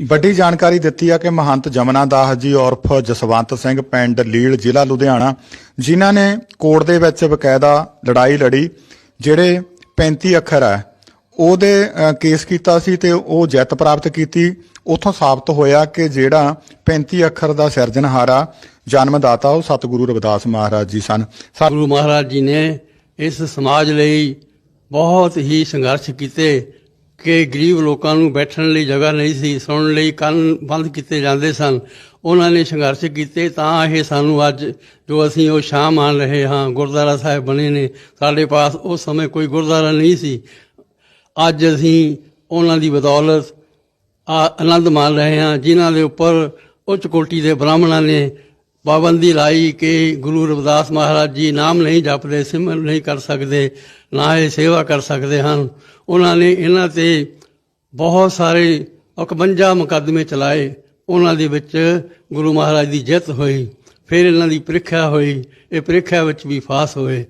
ਵੱਡੀ ਜਾਣਕਾਰੀ ਦਿੱਤੀ ਆ ਕਿ ਮਹੰਤ ਜਮਨਾ ਦਾਸ ਜੀ ਔਰਫ ਜਸਵੰਤ ਸਿੰਘ ਪਿੰਡ ਲੀਲ ਜ਼ਿਲ੍ਹਾ ਲੁਧਿਆਣਾ, ਜਿਨ੍ਹਾਂ ਨੇ ਕੋਰਟ ਦੇ ਵਿੱਚ ਬਕਾਇਦਾ ਲੜਾਈ ਲੜੀ, ਜਿਹੜੇ 35 ਅੱਖਰ ਹੈ ਉਹਦੇ ਕੇਸ ਕੀਤਾ ਸੀ ਤੇ ਉਹ ਜਿੱਤ ਪ੍ਰਾਪਤ ਕੀਤੀ। ਉਥੋਂ ਸਾਬਤ ਹੋਇਆ ਕਿ ਜਿਹੜਾ 35 ਅੱਖਰ ਦਾ ਸਿਰਜਣਹਾਰਾ ਜਨਮਦਾਤਾ ਉਹ ਸਤਿਗੁਰੂ ਰਵਿਦਾਸ ਮਹਾਰਾਜ ਜੀ ਸਨ। ਸਤਿਗੁਰੂ ਮਹਾਰਾਜ ਜੀ ਨੇ ਇਸ ਸਮਾਜ ਲਈ ਬਹੁਤ ਹੀ ਸੰਘਰਸ਼ ਕੀਤੇ। ਕਿ ਗਰੀਬ ਲੋਕਾਂ ਨੂੰ ਬੈਠਣ ਲਈ ਜਗ੍ਹਾ ਨਹੀਂ ਸੀ ਸੁਣਨ ਲਈ ਕੰਨ ਬੰਦ ਕੀਤੇ ਜਾਂਦੇ ਸਨ। ਉਹਨਾਂ ਨੇ ਸੰਘਰਸ਼ ਕੀਤੇ ਤਾਂ ਇਹ ਸਾਨੂੰ ਅੱਜ ਜੋ ਅਸੀਂ ਉਹ ਸ਼ਾਮ ਮੰਨ ਰਹੇ ਹਾਂ, ਗੁਰਦੁਆਰਾ ਸਾਹਿਬ ਬਣੇ ਨੇ, ਸਾਡੇ ਪਾਸ ਉਸ ਸਮੇਂ ਕੋਈ ਗੁਰਦੁਆਰਾ ਨਹੀਂ ਸੀ। ਅੱਜ ਅਸੀਂ ਉਹਨਾਂ ਦੀ ਬਦੌਲਤ ਆਨੰਦ ਮਾਣ ਰਹੇ ਹਾਂ, ਜਿਨ੍ਹਾਂ ਦੇ ਉੱਪਰ ਉੱਚ ਕੋਟੀ ਦੇ ਬ੍ਰਾਹਮਣਾਂ ਨੇ ਪਾਬੰਦੀ ਲਾਈ ਕਿ ਗੁਰੂ ਰਵਿਦਾਸ ਮਹਾਰਾਜ ਜੀ ਨਾਮ ਨਹੀਂ ਜਪਦੇ, ਸਿਮਰਨ ਨਹੀਂ ਕਰ ਸਕਦੇ, ਨਾ ਇਹ ਸੇਵਾ ਕਰ ਸਕਦੇ ਹਨ। ਉਹਨਾਂ ਨੇ ਇਹਨਾਂ ਤੇ ਬਹੁਤ ਸਾਰੇ 51 ਮੁਕੱਦਮੇ ਚਲਾਏ। ਉਹਨਾਂ ਦੇ ਵਿੱਚ ਗੁਰੂ ਮਹਾਰਾਜ ਦੀ ਜਿੱਤ ਹੋਈ, ਫਿਰ ਇਹਨਾਂ ਦੀ ਪ੍ਰੀਖਿਆ ਹੋਈ। ਇਹ ਪ੍ਰੀਖਿਆ ਵਿੱਚ ਵੀ ਫਾਸ ਹੋਏ।